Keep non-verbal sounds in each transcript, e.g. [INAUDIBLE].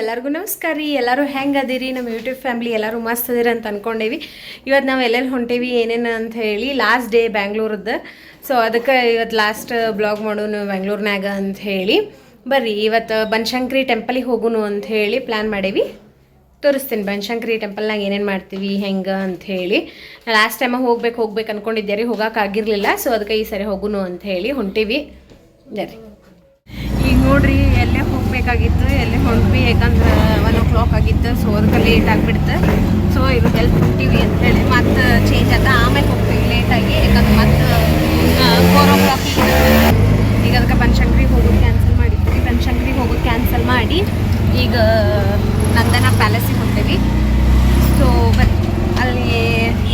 ಎಲ್ಲರಿಗೂ ನಮಸ್ಕಾರ ರೀ. ಎಲ್ಲರೂ ಹೆಂಗೆ ಅದೀರಿ? ನಮ್ಮ ಯೂಟ್ಯೂಬ್ ಫ್ಯಾಮ್ಲಿ ಎಲ್ಲರೂ ಮಸ್ತ್ ಅದೀರಿ ಅಂತ ಅಂದ್ಕೊಂಡೇವಿ ಇವತ್ತು ನಾವು ಎಲ್ಲೆಲ್ಲಿ ಹೊಂಟೇವಿ, ಏನೇನು ಅಂತ ಹೇಳಿ ಲಾಸ್ಟ್ ಡೇ ಬ್ಯಾಂಗ್ಳೂರದ್ದು ಸೊ ಅದಕ್ಕೆ ಇವತ್ತು ಲಾಸ್ಟ್ ಬ್ಲಾಗ್ ಮಾಡೋನು ಬ್ಯಾಂಗ್ಳೂರ್ನಾಗ ಅಂತ ಹೇಳಿ. ಬರ್ರಿ ಇವತ್ತು ಬನಶಂಕರಿ ಟೆಂಪಲಿಗೆ ಹೋಗುನು ಅಂತ ಹೇಳಿ ಪ್ಲ್ಯಾನ್ ಮಾಡೇವಿ. ತೋರಿಸ್ತೀನಿ ಬನಶಂಕರಿ ಟೆಂಪಲ್ನಾಗ ಏನೇನು ಮಾಡ್ತೀವಿ, ಹೆಂಗೆ ಅಂತ ಹೇಳಿ. ಲಾಸ್ಟ್ ಟೈಮ ಹೋಗ್ಬೇಕು ಹೋಗ್ಬೇಕು ಅಂದ್ಕೊಂಡಿದ್ದೆ ರೀ ಹೋಗೋಕ್ಕಾಗಿರಲಿಲ್ಲ ಸೊ ಅದಕ್ಕೆ ಈ ಸರಿ ಹೋಗುನು ಅಂತ ಹೇಳಿ ಹೊಂಟೀವಿ. ಜರಿ ಈಗ ನೋಡ್ರಿ, ಎಲ್ಲೇ ಯಾಕಂದ್ರೆ ಒನ್ ಓ ಕ್ಲಾಕ್ ಆಗಿತ್ತು ಸೊ ಅದಕ್ಕೆ ಲೇಟ್ ಆಗಿಬಿಡ್ತು. ಸೊ ಇವತ್ತು ಹೆಲ್ಪ್ ಹೊಂಟೀವಿ ಅಂತ ಹೇಳಿ ಮತ್ತೆ ಚೇಂಜ್ ಆದ ಆಮೇಲೆ ಹೋಗ್ತೀವಿ ಲೇಟಾಗಿ ಯಾಕಂದ್ರೆ ಮತ್ತೆ ಫೋರ್ ಓ ಕ್ಲಾಕಿಗೆ ಈಗ ಅದಕ್ಕೆ ಬನಶಂಕರಿಗೆ ಹೋಗೋದು ಕ್ಯಾನ್ಸಲ್ ಮಾಡಿದ್ವಿ. ಬನಶಂಕರಿಗೆ ಹೋಗೋದು ಕ್ಯಾನ್ಸಲ್ ಮಾಡಿ ಈಗ ನಂದನ ಪ್ಯಾಲೇಸಿಗೆ ಹೋಗ್ತೀವಿ ಸೊ ಬಟ್ ಅಲ್ಲಿ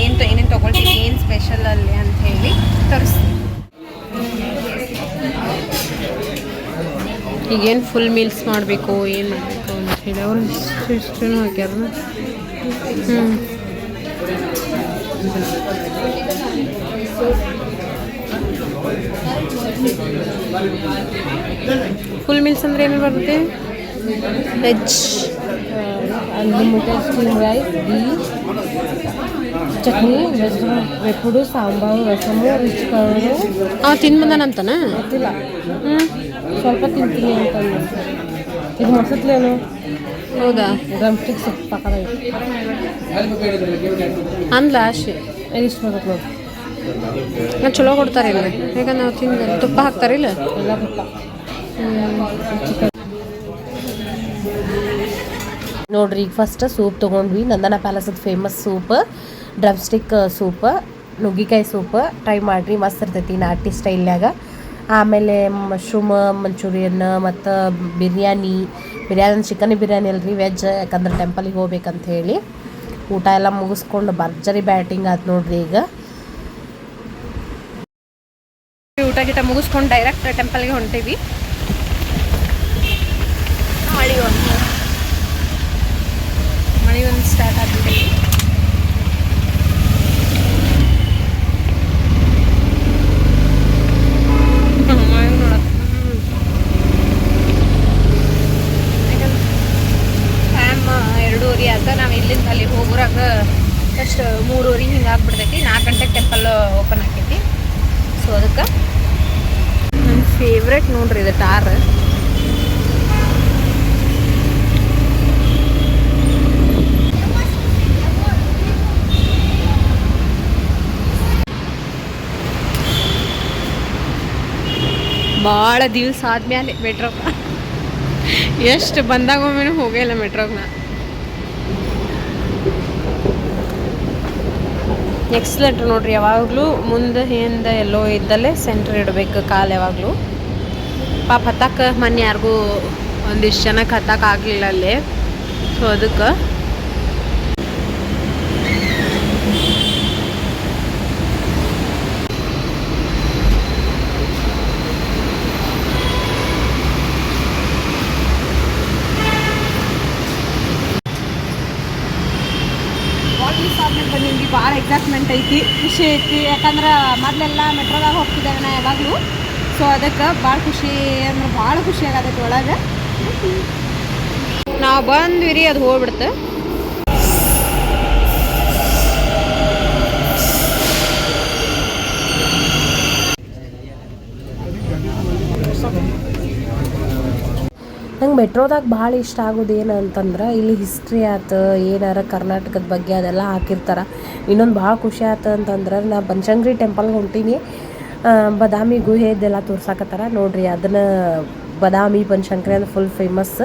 ಏನು ಏನೇನು ತೊಗೊಳ್ತೀವಿ, ಏನು ಸ್ಪೆಷಲ್ ಅಲ್ಲಿ ಅಂತ ಹೇಳಿ ತೋರಿಸ್ತೀನಿ. ಈಗೇನು ಫುಲ್ ಮೀಲ್ಸ್ ಮಾಡಬೇಕು ಏನು ಮಾಡಬೇಕು ಅಂತ ಹೇಳಿ ಅವ್ರು ಇಷ್ಟು ಇಷ್ಟೂ ಹಾಕ್ಯಾರ ಹ್ಞೂ ಫುಲ್ ಮೀಲ್ಸ್ ಅಂದರೆ ಏನು ಬರುತ್ತೆ? Veg unlimited steam rice ghee chutney vegetable sambar rasam ರುಚಿ ಕಾಳು ಅವ ತಿಂದು ಗೊತ್ತಿಲ್ಲ. ಹ್ಞೂ ಸ್ವಲ್ಪ ತಿಂತೀನಿ ಅಂತ ಇದು ಮಸತ್ಲೇನು ಹೌದಾ? ಡ್ರಮ್ ಸ್ಟಿಕ್ ಪಕ್ಕದ ಅಂದ್ಲ ಆಶಿ? ಇಷ್ಟು ಬರುತ್ತೆ ನೋಡಿ. ನಾ ಚಲೋ ಕೊಡ್ತಾರೆ ಇಲ್ಲ ಈಗ ನಾವು ತಿಂದು ತುಪ್ಪ ಹಾಕ್ತಾರಿಲ್ಲ ಎಲ್ಲ ತುಪ್ಪ. ನೋಡ್ರಿ ಈಗ ಫಸ್ಟ್ ಸೂಪ್ ತೊಗೊಂಡ್ವಿ. ನಂದನ ಪ್ಯಾಲೇಸದ ಫೇಮಸ್ ಸೂಪ್. Drumstick soup. ನುಗ್ಗಿಕಾಯಿ ಸೂಪ್. ಟ್ರೈ ಮಾಡಿರಿ ಮಸ್ತ್ ಇರ್ತೈತಿ ನಾಟಿ ಸ್ಟೈಲ್ನಾಗ ಆಮೇಲೆ ಮಶ್ರೂಮ್, ಮಂಚೂರಿಯನ್ ಮತ್ತು ಬಿರಿಯಾನಿ ಬಿರಿಯಾನಿ ಚಿಕನ್ ಬಿರಿಯಾನಿ ಅಲ್ರಿ ವೆಜ್ ಯಾಕಂದ್ರೆ ಟೆಂಪಲಿಗೆ ಹೋಗ್ಬೇಕಂತ ಹೇಳಿ. ಊಟ ಎಲ್ಲ ಮುಗಿಸ್ಕೊಂಡು ಭರ್ಜರಿ ಬ್ಯಾಟಿಂಗ್ ಆಯ್ತು ನೋಡ್ರಿ ಈಗ. ಊಟ ಗೀಟ ಮುಗಿಸ್ಕೊಂಡು ಡೈರೆಕ್ಟ್ ಟೆಂಪಲ್ಗೆ ಹೊಂಟೀವಿ. ಮಳೆ ಒಂದು ಮಳೆ ಒಂದು ಸ್ಟಾರ್ಟ್ ಆಗ್ಬಿಟ್ಟೈತಿ ಟೈಮ್ ಎರಡೂವರೆ ಆದ ನಾವು ಇಲ್ಲಿಂದ ಅಲ್ಲಿ ಹೋಗೋರಾಗ ಎಷ್ಟು ಮೂರುವರೆ ಹಿಂಗೆ ಆಗ್ಬಿಡ್ತೈತಿ ನಾಲ್ಕು ಗಂಟೆಗೆ ಟೆಂಪಲ್ ಓಪನ್ ಆಕೈತಿ ಸೊ ಅದಕ್ಕೆ ನನ್ನ ಫೇವ್ರೆಟ್ ನೋಡ್ರಿ ಇದು ಟಾರ್. ಭಾಳ ದಿವಸ ಆದ್ಮೇಲೆ ಮೆಟ್ರೋ ಎಷ್ಟು ಇಲ್ಲ ಮೆಟ್ರೋಗ ನಾ. ಎಕ್ಸಲೆಂಟ್ ನೋಡ್ರಿ ಯಾವಾಗಲೂ ಮುಂದೆ ಹಿಂದೆ ಎಲ್ಲೋ ಇದ್ದಲ್ಲೇ ಸೆಂಟ್ರ್ ಇಡಬೇಕು ಕಾಲು ಯಾವಾಗಲೂ. ಪಾಪ ಹತ್ತಕ್ಕೆ ಮೊನ್ನೆ ಯಾರಿಗೂ ಒಂದಿಷ್ಟು ಜನಕ್ಕೆ ಹತ್ತಕ್ಕೆ ಆಗಲಿಲ್ಲ ಅಲ್ಲಿ. ಸೊ ಅದಕ್ಕೆ. ಬಂದಿದ್ವಿ ಭಾಳ ಎಕ್ಸೈಟ್ಮೆಂಟ್ ಐತಿ, ಖುಷಿ ಐತಿ. ಯಾಕಂದ್ರೆ ಮೊದಲೆಲ್ಲ ಮೆಟ್ರೋದಾಗ ಹೋಗ್ತಿದ್ದೇವೆ ನಾ ಯಾವಾಗಲೂ. ಸೊ ಅದಕ್ಕೆ ಭಾಳ ಖುಷಿ ಅಂದ್ರೆ ಭಾಳ ಖುಷಿ ಆಗತ್ತೆ ಒಳಗೆ. ನಾವು ಬಂದ್ವಿ ರೀ, ಅದು ಹೋಗ್ಬಿಡ್ತು. ನಂಗೆ ಮೆಟ್ರೋದಾಗ ಭಾಳ ಇಷ್ಟ ಆಗೋದು ಅಂತಂದ್ರೆ, ಇಲ್ಲಿ ಹಿಸ್ಟ್ರಿ ಆಯ್ತು ಏನಾರ ಕರ್ನಾಟಕದ ಬಗ್ಗೆ ಅದೆಲ್ಲ ಹಾಕಿರ್ತಾರೆ. ಇನ್ನೊಂದು ಭಾಳ ಖುಷಿ ಆಯ್ತು ಅಂತಂದ್ರೆ, ನಾ ಬನಶಂಕರಿ ಟೆಂಪಲ್ಗೆ ಹೊಂಟೀನಿ. ಬದಾಮಿ ಗುಹೆ ಇದೆಲ್ಲ ತೋರ್ಸಾಕತ್ತಾರ. ನೋಡ್ರಿ ಅದನ್ನ ಬದಾಮಿ, ಬನಶಂಕರಿ ಅಂದ್ರೆ ಫುಲ್ ಫೇಮಸ್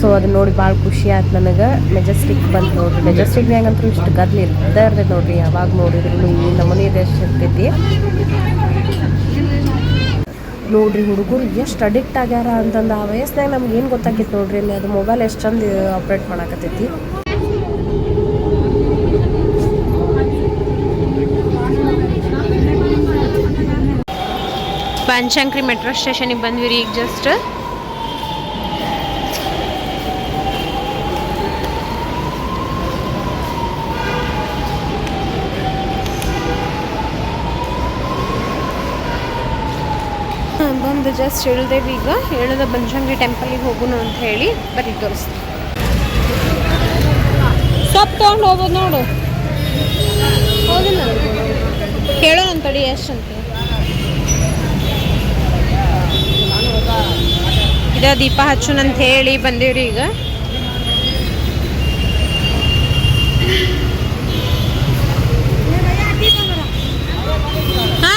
ಸೊ ಅದನ್ನ ನೋಡಿ ಭಾಳ ಖುಷಿ ಆಯ್ತು ನನಗೆ. ಮೆಜೆಸ್ಟಿಕ್ ಬಂತು ನೋಡ್ರಿ. ಮೆಜೆಸ್ಟಿಕ್ನಾಗಂತೂ ಇಷ್ಟು ಗದ್ಲಿ ಇರ್ತದೆ ಇರ್ತೈತೆ ನೋಡ್ರಿ. ಯಾವಾಗ ನೋಡಿದ್ರು ಈ ನಮೂನಿ ಎಷ್ಟು ಇರ್ತೈತಿ. ನೋಡ್ರಿ ಹುಡುಗರು ಎಷ್ಟು ಅಡಿಕ್ಟ್ ಆಗ್ಯಾರ ಅಂತಂದು ಆ ವಯಸ್ಸಿನಾಗ ನಮ್ಗೆ ಏನು ಗೊತ್ತಾಗಿತ್ತು ನೋಡ್ರಿ. ಅಲ್ಲಿ ಅದು ಮೊಬೈಲ್ ಎಷ್ಟು ಚಂದ ಆಪ್ರೇಟ್ ಮಾಡಾಕತ್ತೈತಿ. ಬನಶಂಕರಿ ಮೆಟ್ರೋ ಸ್ಟೇಷನಿಗೆ ಬಂದ್ವಿ ರೀ ಈಗ ಜಸ್ಟ್ ಬಂದು ಜಸ್ಟ್ ಹೇಳ್ದೇವಿ ಈಗ. ಹೇಳದ ಬನಶಂಕರಿ ಟೆಂಪಲಿಗೆ ಹೋಗೋಣ ಅಂತ ಹೇಳಿ ಬರೀ ತೋರಿಸ್ತೀನಿ. ಸೊಪ್ಪು ತೊಗೊಂಡು ಹೋಗ್ಬೋದು ನೋಡು. ಹೋಗಿಲ್ಲ ಕೇಳೋಣ ತಡಿ ಎಷ್ಟು ಅಂತ. ಇದ ದೀಪ ಹಚ್ಚುನ್ ಅಂತ ಹೇಳಿ ಬಂದೀವ್ರಿ ಈಗ. ಹಾ.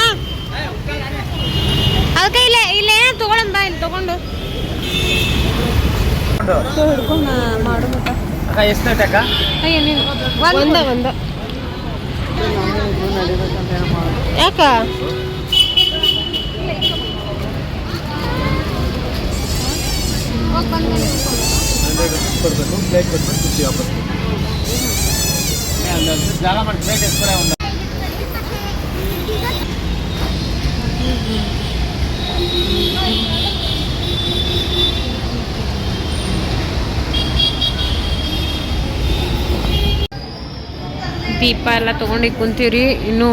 ಅದಕ್ಕೆ ಇಲ್ಲೇ ಇಲ್ಲೇ ತಗೊಳಂಬ ಇಲ್ಲಿ ತಗೊಂಡು. ಹಿಡ್ಕೊಂಡು ಮಾಡು ಒಂದ ಒಂದ. ಯಾಕ? ಕೊಡ್ಬೇಕು ಪ್ಲೇಟ್ ಕೊಟ್ಬಿಟ್ಟು ಕುರ್ಚಿ ವಾಪಸ್ ಜಾಗ ಮಾಡಿ ಪ್ಲೇಟ್ ಎಷ್ಟು ಒಂದು ದೀಪ ಎಲ್ಲ ತೊಗೊಂಡು ಕುಂತೀವ್ರಿ. ಇನ್ನೂ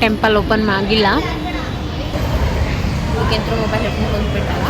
ಟೆಂಪಲ್ ಓಪನ್ ಆಗಿಲ್ಲ ಈಗಂತೂ ಮೊಬೈಲ್ ಹಿಡ್ಕೊಂಡು ಕುಂತ್ಬಿಟ್ಟಲ್ಲ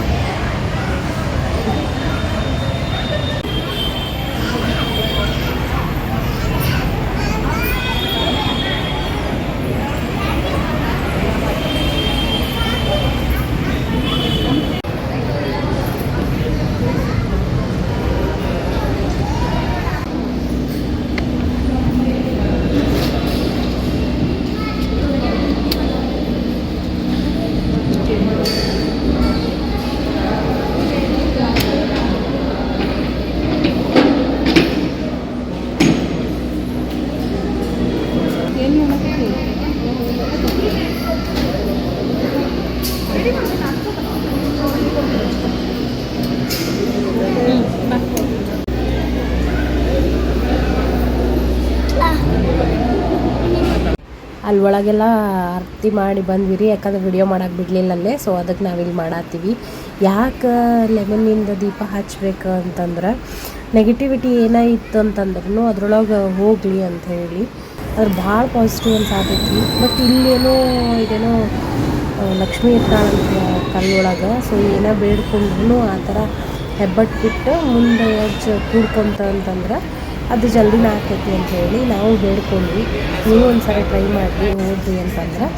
ಅಲ್ಲಿ ಒಳಗೆಲ್ಲ ಮಾಡಿ ಬಂದ್ವಿ ರೀ ಯಾಕಂದ್ರೆ ವಿಡಿಯೋ ಮಾಡೋಕೆ ಬಿಡಲಿಲ್ಲ ಅಲ್ಲೇ ಸೊ ಅದಕ್ಕೆ ನಾವಿಲ್ಲಿ ಮಾಡತ್ತೀವಿ. ಯಾಕೆ ಲೆಮನ್ನಿಂದ ದೀಪ ಹಚ್ಬೇಕು ಅಂತಂದ್ರೆ ನೆಗೆಟಿವಿಟಿ ಏನಾಯಿತು ಅಂತಂದ್ರೂ ಅದ್ರೊಳಗೆ ಹೋಗಲಿ ಅಂತ ಹೇಳಿ. ಅದ್ರ ಭಾಳ ಪಾಸಿಟಿವ್ ಅಂತ ಆಗೈತಿ ಬಟ್ ಇಲ್ಲೇನೋ ಇದೇನೋ ಲಕ್ಷ್ಮೀ ಇರ್ತಾಳಂತ ಕಲ್ಲೊಳಗೆ ಸೊ ಏನೋ ಬೇಡ್ಕೊಂಡ್ರು ಆ ಥರ ಹೆಬ್ಬಟ್ಟು ಬಿಟ್ಟು ಮುಂದೆ ಹೆಜ್ಜೆ ಕೂಡ್ಕೊಂತ ಅಂತಂದ್ರೆ ಅದು ಜಲ್ದಿನ ಆಕೈತಿ ಅಂತ ಹೇಳಿ ನಾವು ಬೇಡ್ಕೊಂಡ್ವಿ ನೀವು ಒಂದ್ಸರಿ ಟ್ರೈ ಮಾಡಿ ಹೋದ್ರಿ ಅಂತಂದ್ರೆ.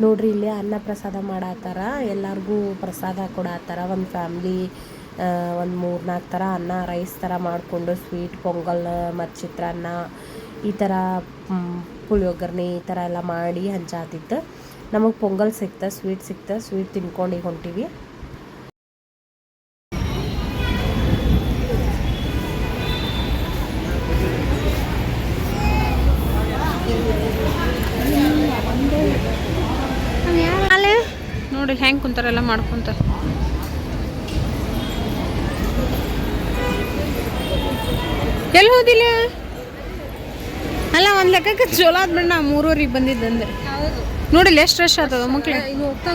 ನೋಡ್ರಿ ಇಲ್ಲಿ ಅನ್ನ ಪ್ರಸಾದ ಮಾಡತ್ತಾರ ಎಲ್ಲರಿಗೂ ಪ್ರಸಾದ ಕೊಡತ್ತಾರ ಒಂದು ಫ್ಯಾಮ್ಲಿ ಒಂದು ಮೂರು ನಾಲ್ಕು ಥರ ಅನ್ನ ರೈಸ್ ಥರ ಮಾಡಿಕೊಂಡು ಸ್ವೀಟ್ ಪೊಂಗಲ್ ಮತ್ತು ಚಿತ್ರಾನ್ನ ಈ ಥರ ಮ್, ಪುಳಿಯೋಗರ್ಣೆ ಈ ಥರ ಎಲ್ಲ ಮಾಡಿ ಹಂಚಾತಿತ್ತು. ನಮಗೆ ಪೊಂಗಲ್ ಸಿಕ್ತ ಸ್ವೀಟ್ ಸಿಕ್ತ ಸ್ವೀಟ್ ತಿನ್ಕೊಂಡು ಹೊಂಟೀವಿ. ನೋಡಿ ಹೆಂಗೆ ಕುಂತಾರೆಲ್ಲ ಮಾಡ್ಕೊಂತ ಎಲ್ಲಿ ಹೋದಿಲ್ಲ? ಅಲ್ಲ ಒಂದು ಲೆಕ್ಕಕ್ಕೆ ಚಲೋ ಆದ್ಬಿಡ ನಾ ಬಂದಿದ್ದಂದ್ರೆ. ಬಂದಿದ್ದಂದೆ ನೋಡಿಲ್ಲ ಎಷ್ಟು ರಶ್ ಆಗ್ತದ ಮಕ್ಳು? ಹೋಗ್ತಾ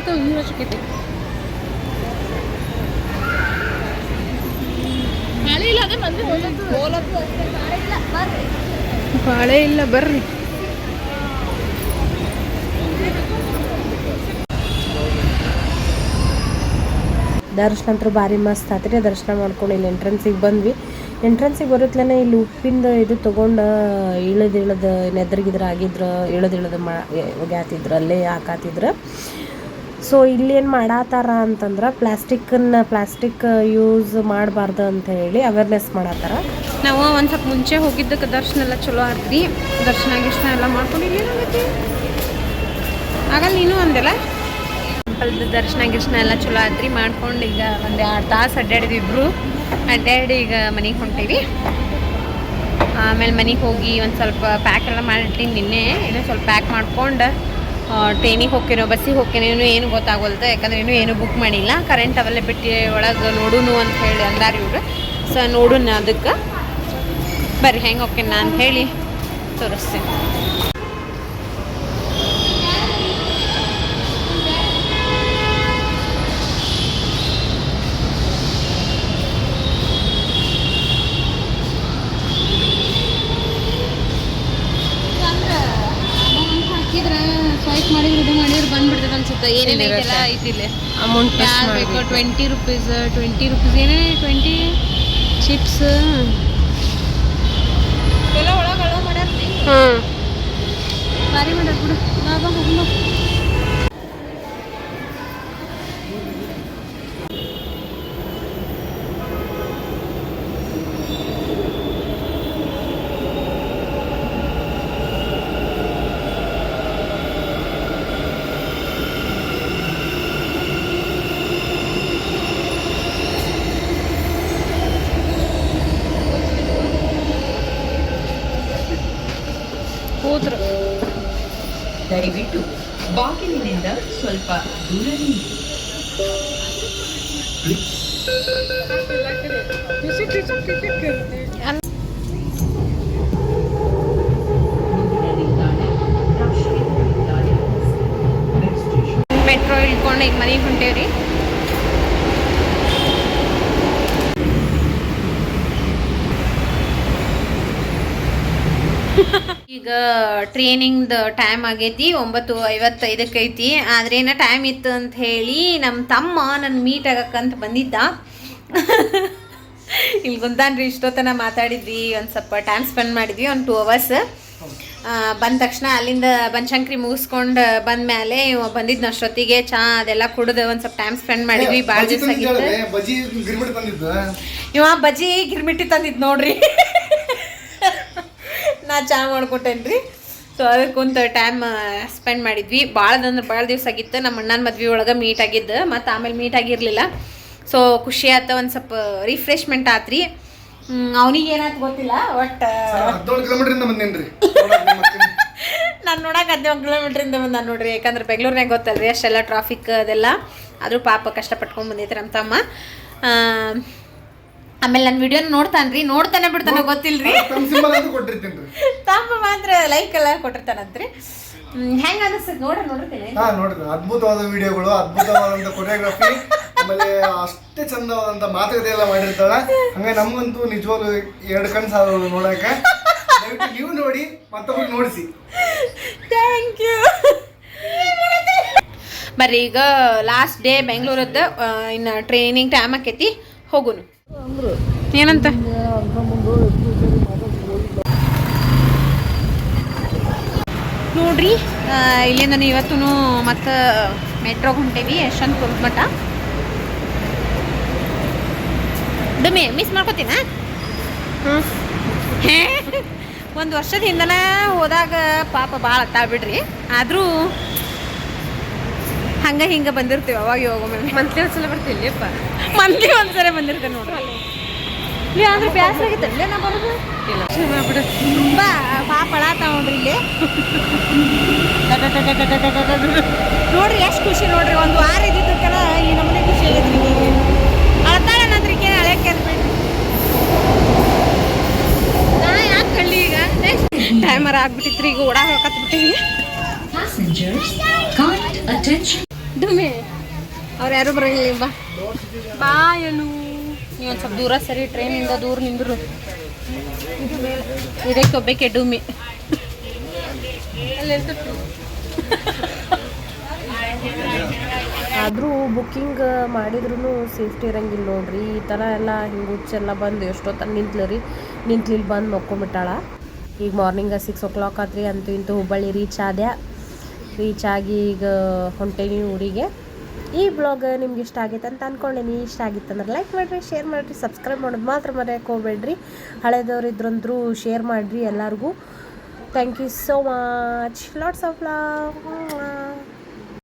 ಬಾಳೆ ಇಲ್ಲ ಬರ್ರಿ. ದರ್ಶನ ಅಂತೂ ಭಾರಿ ಮಸ್ತ್ ಆತ್ರಿ. ದರ್ಶನ ಮಾಡ್ಕೊಂಡು ಇಲ್ಲಿ ಎಂಟ್ರೆನ್ಸಿಗೆ ಬಂದ್ವಿ. ಎಂಟ್ರೆನ್ಸಿಗೆ ಬರುತ್ತಲೇ ಇಲ್ಲಿ ಉಪ್ಪಿಂದ ಇದು ತೊಗೊಂಡು, ಇಳದ ಇಳದ ನೆದ್ರಗಿದ್ರ ಆಗಿದ್ರು, ಇಳದು ಇಳದು ಮಾ ಒಗ್ಯಾತಿದ್ರು, ಅಲ್ಲೇ ಹಾಕಾತಿದ್ರು. ಸೊ ಇಲ್ಲೇನು ಮಾಡಾತಾರ ಅಂತಂದ್ರೆ ಪ್ಲಾಸ್ಟಿಕ್ಕನ್ನ ಪ್ಲಾಸ್ಟಿಕ್ ಯೂಸ್ ಮಾಡಬಾರ್ದು ಅಂತ ಹೇಳಿ ಅವೇರ್ನೆಸ್ ಮಾಡತ್ತಾರ ನಾವು ಒಂದು ಸ್ವಲ್ಪ ಮುಂಚೆ ಹೋಗಿದ್ದಕ್ಕೆ ದರ್ಶನ ಎಲ್ಲ ಚಲೋ ಆದ್ರಿ ದರ್ಶನ ಗಿರ್ಶನ ಎಲ್ಲ ಮಾಡ್ಕೊಂಡು ಇಲ್ಲಿ ಆಗಲ್ಲ ನೀನು ಅಂದೆಲ್ಲ? ಟೆಂಪಲ್ದು ದರ್ಶನ ಗಿರ್ಶನ ಎಲ್ಲ ಚಲೋ ಆದ್ರಿ ಮಾಡ್ಕೊಂಡು ಈಗ ಒಂದು ಎರಡು ತಾಸು ಅಡ್ಡಾಡಿದ್ವಿ ಇಬ್ರು. ಅಡ್ಡಾಡಿ ಈಗ ಮನೆಗೆ ಹೊಂಟೀವಿ. ಆಮೇಲೆ ಮನೆಗೆ ಹೋಗಿ ಒಂದು ಸ್ವಲ್ಪ ಪ್ಯಾಕ್ ಎಲ್ಲ ನಿನ್ನೆ. ಇನ್ನೂ ಸ್ವಲ್ಪ ಪ್ಯಾಕ್ ಮಾಡ್ಕೊಂಡು ಟ್ರೈನಿಗೆ ಹೋಗ್ತೇನೋ ಬಸ್ಸಿಗೆ ಹೋಗ್ತೇನೋ ಏನು ಗೊತ್ತಾಗೋಲ್ದು ಯಾಕಂದ್ರೆ ಇನ್ನೂ ಏನು ಬುಕ್ ಮಾಡಿಲ್ಲ. ಕರೆಂಟ್ ಅವೆಲ್ಲ ಬಿಟ್ಟು ಒಳಗೆ ನೋಡುನು ಅಂತ ಹೇಳಿ ಅಂದಾರಿ ಇವ್ರು. ಸೊ ನೋಡೋಣ ಅದಕ್ಕೆ. ಬರ್ರಿ, ಹೆಂಗೆ ಹೋಗ್ತೇನೆ ನಾನು ಹೇಳಿ ತೋರಿಸ್ತೀನಿ ಹಾಕಿದ್ರೆ ಸ್ವೈಪ್ ಮಾಡಿದ್ರೆ ಇದು ಮಾಡಿದ್ರೆ ಏನೇನು ಐತೆಲ್ಲ ಐತಿಲ್ಲ ಅಮೌಂಟ್ ಯಾರು ಬೇಕು? ಟ್ವೆಂಟಿ ರುಪೀಸ್ ಟ್ವೆಂಟಿ ರುಪೀಸ್ ಏನೇ ಟ್ವೆಂಟಿ ಚಿಪ್ಸ್ ಎಲ್ಲ ಒಳಗೆ ಅಳೋ ಮಾಡ್ಯಾರ ಹ್ಞೂ ಭಾರಿ ಮಾಡ್ಯಾರ ಬಿಡು. ಬಾ ಬಾ ಬಾಗಿಲಿನಿಂದ ಸ್ವಲ್ಪ ದೂರ ನಿಲ್ಲಿ. ಮುಂದಿನ ನಿಲ್ದಾಣ ರಾಷ್ಟ್ರೀಯ ನಿಲ್ದಾಣ ನೆಕ್ಸ್ಟ್ ಸ್ಟೇಷನ್ ಮೆಟ್ರೋ ಇಳ್ಕೊಂಡು ಈಗ ಮನೆಗೆ ಹೊಂಟೇವ್ರಿ. [LAUGHS] ಈಗ ಟ್ರೈನಿಂಗ್ದು ಟೈಮ್ ಆಗೈತಿ ಒಂಬತ್ತು ಐವತ್ತೈದಕ್ಕೆ ಐತಿ. ಆದ್ರೆ ಏನ ಟೈಮ್ ಇತ್ತು ಅಂತ ಹೇಳಿ ನಮ್ಮ ತಮ್ಮ ನನ್ನ ಮೀಟ್ ಆಗಕ್ಕಂತ ಬಂದಿದ್ದ. [LAUGHS] ಇಲ್ಲಿ ಕುಂತಾನ್ರಿ ಇಷ್ಟೊತ್ತನ ಮಾತಾಡಿದ್ವಿ ಒಂದು ಸ್ವಲ್ಪ ಟೈಮ್ ಸ್ಪೆಂಡ್ ಮಾಡಿದ್ವಿ ಒಂದು ಟೂ ಅವರ್ಸ್ ಬಂದ ತಕ್ಷಣ ಅಲ್ಲಿಂದ ಬನಶಂಕರಿ ಮುಗಿಸ್ಕೊಂಡು ಬಂದ ಮೇಲೆ ಬಂದಿದ್ನ ಅಷ್ಟೊತ್ತಿಗೆ ಚಾ ಅದೆಲ್ಲ ಕುಡಿದು ಒಂದು ಸ್ವಲ್ಪ ಟೈಮ್ ಸ್ಪೆಂಡ್ ಮಾಡಿದ್ವಿ ಭಾಳ ದಿವಸ ಇವ ಬಜ್ಜಿ ಗಿರ್ಮಿಟ್ಟಿ ತಂದಿದ್ದು ನೋಡ್ರಿ. [LAUGHS] ನಾ ಚಾ ಮಾಡ್ಕೊಟ್ಟೇನ್ರಿ. ಸೊ ಅದಕ್ಕೊಂದು ಟೈಮ್ ಸ್ಪೆಂಡ್ ಮಾಡಿದ್ವಿ. ಭಾಳದಂದ್ರೆ ಭಾಳ ದಿವಸ ಆಗಿತ್ತು. ನಮ್ಮ ಅಣ್ಣನ ಮದ್ವೆ ಒಳಗೆ ಮೀಟ್ ಆಗಿದ್ದು. ಮತ್ತು ಆಮೇಲೆ ಮೀಟ್ ಆಗಿರಲಿಲ್ಲ. ಸೊ ಖುಷಿ ಆಯ್ತು ಒಂದು ಸ್ವಲ್ಪ ರಿಫ್ರೆಶ್ಮೆಂಟ್ ಆತ್ರಿ. ಅವನಿಗೆ ಏನಾಯ್ತು ಗೊತ್ತಿಲ್ಲ ಬಟ್ ನಾನು ನೋಡಕ್ಕೆ ಹದಿನೇಳು ಕಿಲೋಮೀಟ್ರಿಂದ ಬಂದ ನೋಡ್ರಿ. ಯಾಕಂದ್ರೆ ಬೆಂಗಳೂರಿನಾಗ ಗೊತ್ತಲ್ರಿ ಅಷ್ಟೆಲ್ಲ ಟ್ರಾಫಿಕ್ ಅದೆಲ್ಲ. ಆದರೂ ಪಾಪ ಕಷ್ಟಪಟ್ಕೊಂಡು ಬಂದೈತೆ ನಮ್ಮ ತಮ್ಮ. ಆಮೇಲೆ ನನ್ನ ವಿಡಿಯೋನ ನೋಡ್ತಾನ್ರಿ ನೋಡ್ತಾನೆ ಬಿಡ್ತಾನೆ ಗೊತ್ತಿಲ್ರಿ. [LAUGHS] ತಮ್ಮ ಮಾತ್ರ ಲೈಕ್ ಎಲ್ಲ ಕೊಟ್ಟಿರ್ತಾನಂತ್ರಿ. ಹೆಂಗ ಅನಿಸ್ತದೆ ನೋಡ ನೋಡಿರ್ತೀನಿ ಹಾ ನೋಡಿದ್ರೆ ಅದ್ಭುತವಾದ ವಿಡಿಯೋಗಳು ಅದ್ಭುತವಾದಂತ ಕೊರಿಯೋಗ್ರಫಿ ಆಮೇಲೆ ಅಷ್ಟೇ ಚಂದವಾದಂತ ಮಾತುಕತೆ ಎಲ್ಲ ಮಾಡಿರ್ತಾಳ. ಹಂಗಾಗಿ ನಮಗಂತೂ ನಿಜವಾಗ್ಲು ಎರಡು ಕಣ್ಣು ಸಾಲಗಳು ನೋಡಕ್ಕೆ. ದಯವಿಟ್ಟು ನೀವು ನೋಡಿ ಮತ್ತೊಬ್ಬರು ನೋಡಿಸಿ. ಥ್ಯಾಂಕ್ ಯು ಬರ್ರಿ ಈಗ ಲಾಸ್ಟ್ ಡೇ ಬೆಂಗಳೂರದ್ದು ಇನ್ನು ಟ್ರೈನಿಂಗ್ ಟೈಮ್ ಆಕೈತಿ. ಹೋಗುನು. ಏನಂತ? ನೋಡ್ರಿ ಇಲ್ಲಿ ಇಲ್ಲಿಂದ ಇವತ್ತು ಮತ್ತು ಮೆಟ್ರೋಗೆ ಹೊಂಟೇವಿ, ಯಶವಂತ ಮಠ. ಡಮಿ ಮಿಸ್ ಮಾಡ್ಕೋತೀನ? ಒಂದು ವರ್ಷದ ಹಿಂದನ ಹೋದಾಗ ಪಾಪ ಭಾಳ ಬಿಡ್ರಿ. ಆದರೂ ಹಂಗೆ ಹಿಂಗೆ ಬಂದಿರ್ತೀವಿ ಅವಾಗ ಹೋಗೊಮ್ಮೆ ಮಂತ್ಲಿ ಒಂದ್ಸಲ ಬರ್ತಿಲ್ಲಪ್ಪ ಮಂತ್ಲಿ ಒಂದ್ಸಲ ಬಂದಿರ್ತೇವೆ ನೋಡ್ರಿ ನೀವು ಅಂದ್ರೆ ಬ್ಯಾಸರ ಆಗಿತ್ತಲ್ಲೇ ನಾ ಬರೋದು? ಬಿಡು ತುಂಬ ಪಾಪ ಅಳಾತಾವ ನೋಡ್ರಿ ಇಲ್ಲಿ. ನೋಡ್ರಿ ಎಷ್ಟು ಖುಷಿ ನೋಡ್ರಿ. ಒಂದು ವಾರ ಇದ್ದಿದ್ದಕ್ಕನ ಈ ನಮ್ಮನೆ ಖುಷಿ ಆಗಿದ್ರಿ ಅಳತಾಳ ಅಳಕ್ಕೆ ಅನ್ಬೇಡ್ರಿ ನಾ ಯಾಕೆ ಕಳ್ಳಿ ಈಗ? ಟೈಮರ್ ಆಗ್ಬಿಟ್ಟಿತ್ರಿ ಈಗ ಓಡಾಗ ಹಾಕತ್ಬಿಟ್ಟಿವಿ ಅವ್ರು ಯಾರು ಬರಂಗಿಲ್ಲ ಬಾ. ಬಾ ಏನು ನೀವು ಒಂದು ಸ್ವಲ್ಪ ದೂರ ಸರಿ ಟ್ರೈನಿಂದ ದೂರ ನಿಂದ್ರು. ಇದಕ್ಕೆ ಒಬ್ಬಕ್ಕೆ ಡೂಮಿ ಆದರೂ ಬುಕ್ಕಿಂಗ್ ಮಾಡಿದ್ರು ಸೇಫ್ಟಿ ಇರಂಗಿಲ್ಲ ನೋಡ್ರಿ. ಈ ಥರ ಎಲ್ಲ ಹಿಂಗೆ ಹುಚ್ಚೆಲ್ಲ ಬಂದು ಎಷ್ಟೊತ್ತ ನಿಂತ್ಲು ನಿಂತ್ಲಿ ಇಲ್ಲಿ ಬಂದು ಮಕ್ಕೊಂಬಿಟ್ಟಾಳ. ಈಗ ಮಾರ್ನಿಂಗ ಸಿಕ್ಸ್ ಓ ಕ್ಲಾಕ್ ಆತ್ರಿ ಅಂತೂ ಇಂತೂ ಹುಬ್ಬಳ್ಳಿ ರೀಚ್ ಆದ್ಯಾ. ರೀಚ್ ಆಗಿ ಈಗ ಹೊಂಟೇನಿ ಊರಿಗೆ. ಈ ಬ್ಲಾಗ್ ನಿಮ್ಗೆ ಇಷ್ಟ ಆಗೈತೆ ಅಂತ ಅಂದ್ಕೊಂಡೇನಿ ಇಷ್ಟ ಆಗಿತ್ತು ಅಂದ್ರೆ ಲೈಕ್ ಮಾಡಿರಿ ಶೇರ್ ಮಾಡಿರಿ ಸಬ್ಸ್ಕ್ರೈಬ್ ಮಾಡೋದು ಮಾತ್ರ ಮರೆಯೋಕೆ ಹೋಗ್ಬೇಡ್ರಿ. ಹಳೆದವ್ರು ಇದ್ರಂದ್ರೂ ಶೇರ್ ಮಾಡಿರಿ ಎಲ್ಲರಿಗೂ. Thank you so much lots of love